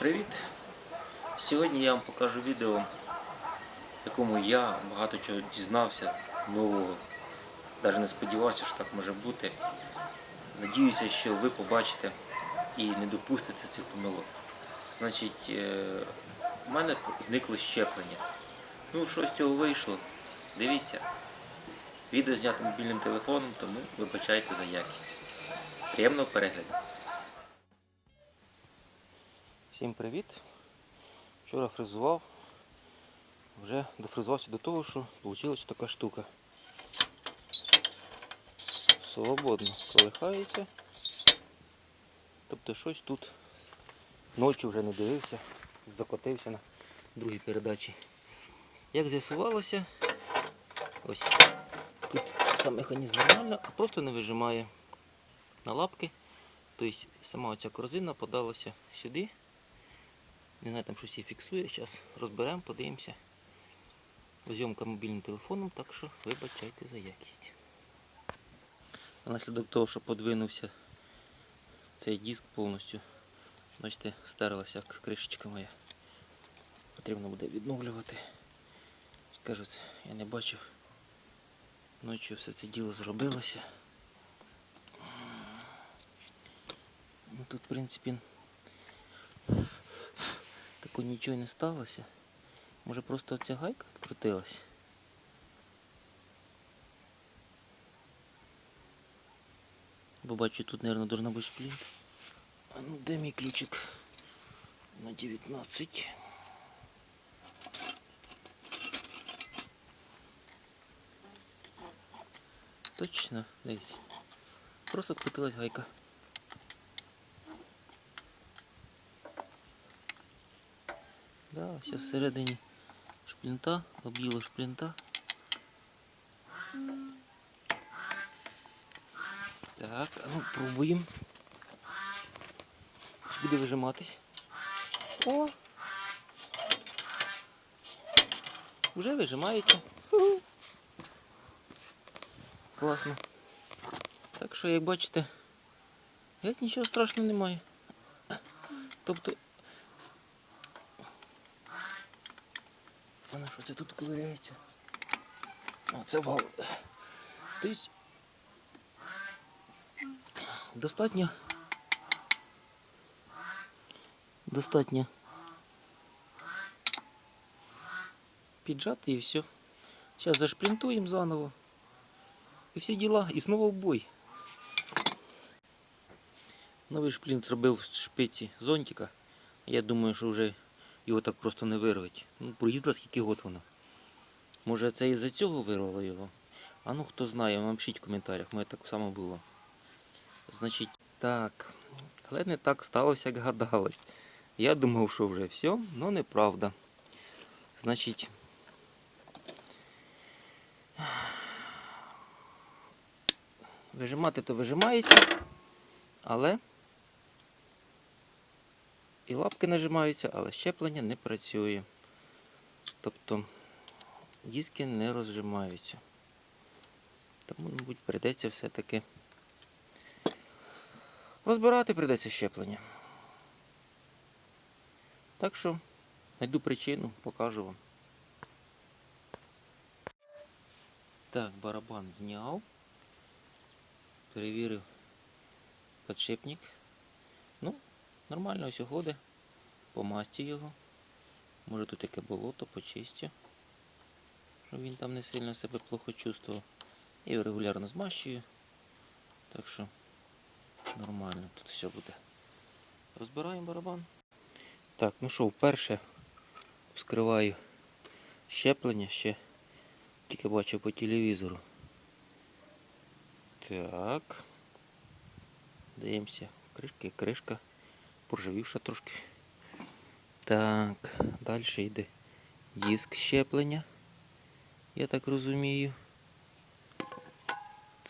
привіт! Сьогодні я вам покажу відео, в якому я багато чого дізнався нового. Навіть не сподівався, що так може бути. Надіюся, що ви побачите і не допустите цих помилок. Значить, е, в мене зникло щеплення. Ну, що з цього вийшло? Дивіться. Відео знято мобільним телефоном, тому вибачайте за якість. Приємного перегляду! Всім привіт! Вчора фрезував, вже дофрезувався до того, що вийшла така штука. Свободно колихається. Тобто щось тут ночі вже не дивився, закотився на другій передачі. Як з'ясувалося, ось тут сам механізм нормально, а просто не вижимає на лапки. Тобто сама оця корзина подалася сюди. Не знаю, там щось і фіксує. Зараз розберемо, подивимося. Зйомка мобільним телефоном, так що вибачайте за якість. Наслідок того, що подвинувся цей диск повністю, бачите, стерлася кришечка моя. Потрібно буде відновлювати. Скажу, це я не бачив. Ночі все це діло зробилося. Ну тут в принципі Тако нічого не сталося. Може просто ця гайка відкрутилась? Бо бачу, тут, мабуть, должна бути шплінт. А ну де мій ключик? На 19. Точно, десь. Просто відкрутилась гайка. Да, все всередині шплінта, об'їло шплінта. Так, ну пробуємо. Буде вижиматись. О! Вже вижимається. Класно. Так що, як бачите, геть нічого страшного немає. Тобто Ковиряється? О, це вал. Достатньо. Достатньо піджати і все. Зараз зашплінтуємо заново. І всі діла. І знову в бой. Новий шплінт зробив з шпиці зонтика. Я думаю, що вже його так просто не вирвать. Ну, проїздила скільки год вона. Може це із-за цього вирвало його? А ну хто знає, напишіть в коментарях, мене так само було. Значить, так. Але не так сталося, як гадалось. Я думав, що вже все, але неправда. Значить. Вижимати то вижимається, але і лапки нажимаються, але щеплення не працює. Тобто диски не розжимаються. Тому, мабуть, прийдеться все-таки розбирати прийдеться щеплення. Так що знайду причину, покажу вам. Так, барабан зняв. Перевірив подшипник. Ну, Нормально ось ходить. По масті його. Може тут яке болото, почистю. Щоб він там не сильно себе плохо чувствував. І регулярно змащую. Так що нормально тут все буде. Розбираємо барабан. Так, ну що, вперше вскриваю щеплення ще. Тільки бачу по телевізору. Так. Даємося кришки, кришка поржавівша трошки. Так, далі йде диск щеплення, я так розумію.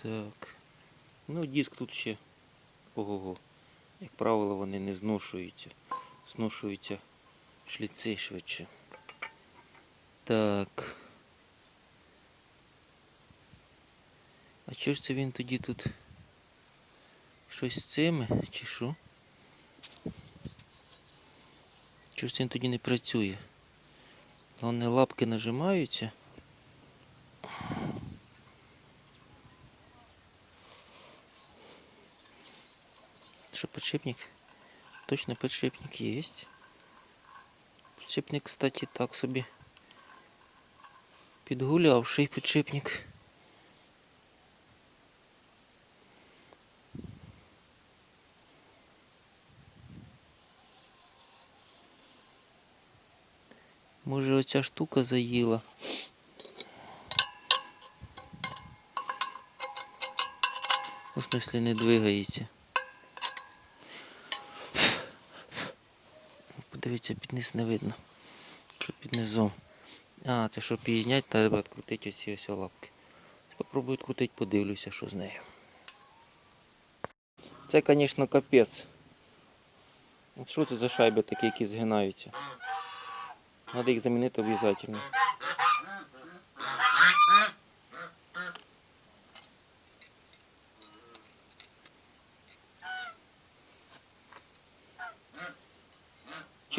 Так. Ну, диск тут ще ого-го. Як правило, вони не зношуються. Зношуються шліци швидше. Так. А чого ж це він тоді тут? Щось з цими чи що? Чого ж він тоді не працює? Головне лапки нажимаються. Що подшипник? Точно подшипник есть. Подшипник, кстати, так собі. Підгулявший підшипник. Може оця штука заїла. В смысле не двигається. Подивіться, під низ не видно. Що під низом. А, це щоб її зняти, треба відкрутити оці ось лапки. Попробую відкрутити, подивлюся, що з нею. Це, звісно, капець. Що це за шайби такі, які згинаються? Треба їх замінити обов'язково.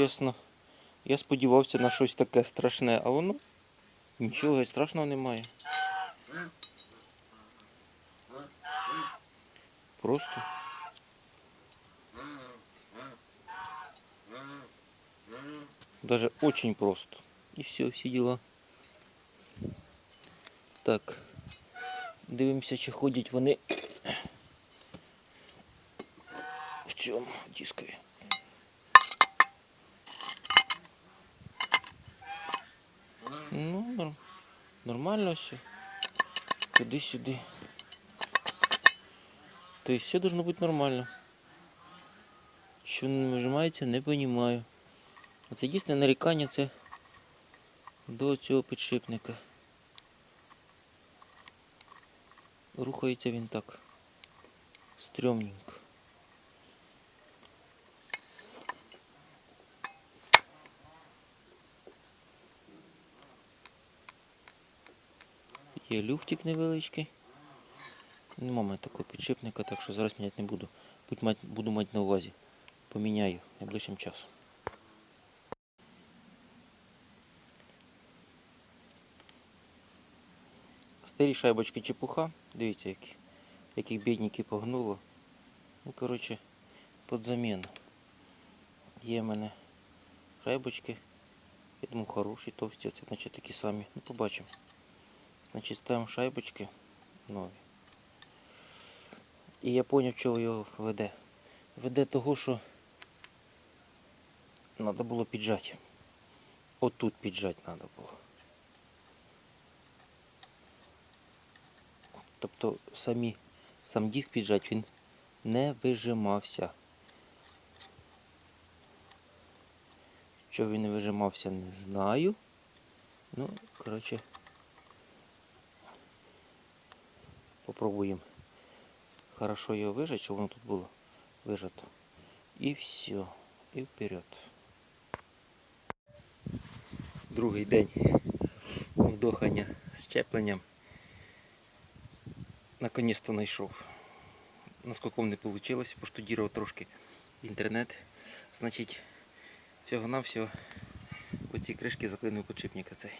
Чесно, я сподівався на щось таке страшне, а воно нічого геть страшного немає. Просто. Даже очень просто. І все, всі діла. Так. Дивимося, чи ходять вони в цьому дискові. Ну, нормально все. Туди-сюди. То есть все должно быть нормально. Що не вижимається, не розумію. Оце дійсне нарікання це до цього підшипника. Рухається він так. Стрьомненько. Є люфтик невеличкий. Нема мене такого підшипника, так що зараз міняти не буду. Буду мати на увазі. Поміняю найближчим часом. Старі шайбочки чепуха. Дивіться, які, яких бідники погнуло. Ну, коротше, під заміну. Є в мене шайбочки. Я думаю, хороші, товсті, це значить такі самі. Ну, побачимо. Значить, ставимо шайбочки нові. І я зрозумів, чого його веде. Веде того, що треба було піджати. Отут піджати треба було. Тобто самі, сам диск піджати він не вижимався. Чого він не вижимався, не знаю. Ну, коротше, попробуємо хорошо його вижати, щоб воно тут було вижато. І все. І вперед. Другий день вдохання з щепленням. Наконец-то знайшов. Наскільки не вийшло, поштудірував трошки інтернет. Значить, всього-навсього оці кришки заклинив подшипника цей.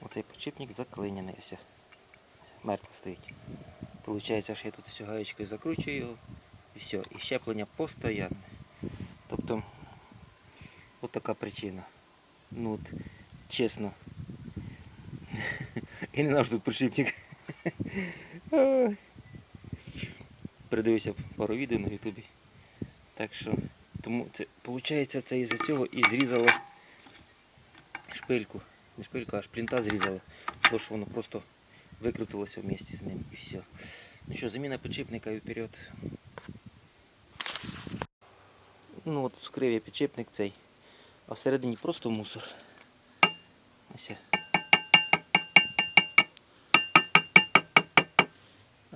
Оцей подшипник заклинений. Мертво стоїть. Получається, що я тут ось гаєчкою закручую його і все. І щеплення постійне. Тобто, от така причина. Ну от, чесно. І не наш тут подшипник. Ой. Передивився пару відео на ютубі. Так що, тому це, виходить, це із-за цього і зрізало шпильку. Не шпильку, а шплінта зрізало. Тому що воно просто викрутилося вместе з ним і все. Ну що, заміна підшипника і вперед. Ну от вскрив я підшипник цей, а всередині просто мусор. Ось.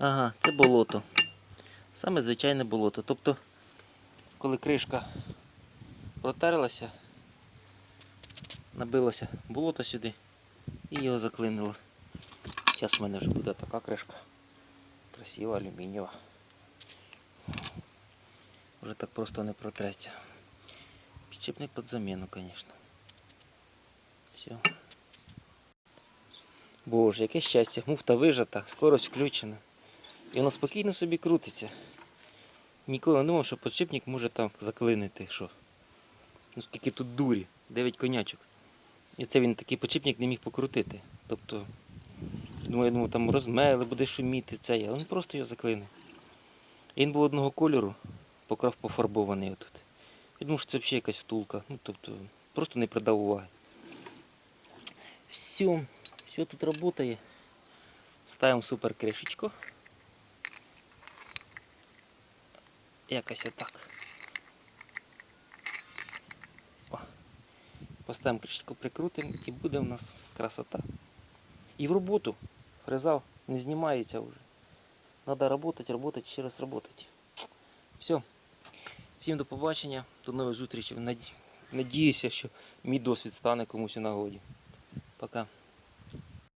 Ага, це болото. Саме звичайне болото. Тобто, коли кришка протерлася, набилося болото сюди і його заклинило. Зараз в мене вже буде така кришка. Красива, алюмінієва. Вже так просто не протреться. Підшипник під заміну, звісно. Все. Боже, яке щастя, муфта вижата, скорость включена. І воно спокійно собі крутиться. Ніколи не думав, що підшипник може там заклинити. Що? Ну скільки тут дурі, 9 конячок. І це він такий підшипник не міг покрутити. Тобто, думаю, я думав, там розмели, буде шуміти цей, але він просто його заклине. І він був одного кольору, покрав пофарбований отут. Я думав, що це взагалі якась втулка. Ну, тобто, просто не придав уваги. Все, все тут працює. Ставимо супер кришечку. Якось отак. Поставимо кришечку, прикрутимо і буде у нас красота. І в роботу. Фреза не знімається вже. Надо работать, работать, ще раз работать. Все. Всім до побачення, до нових зустрічей. Надіюся, що мій досвід стане комусь у нагоді. Пока.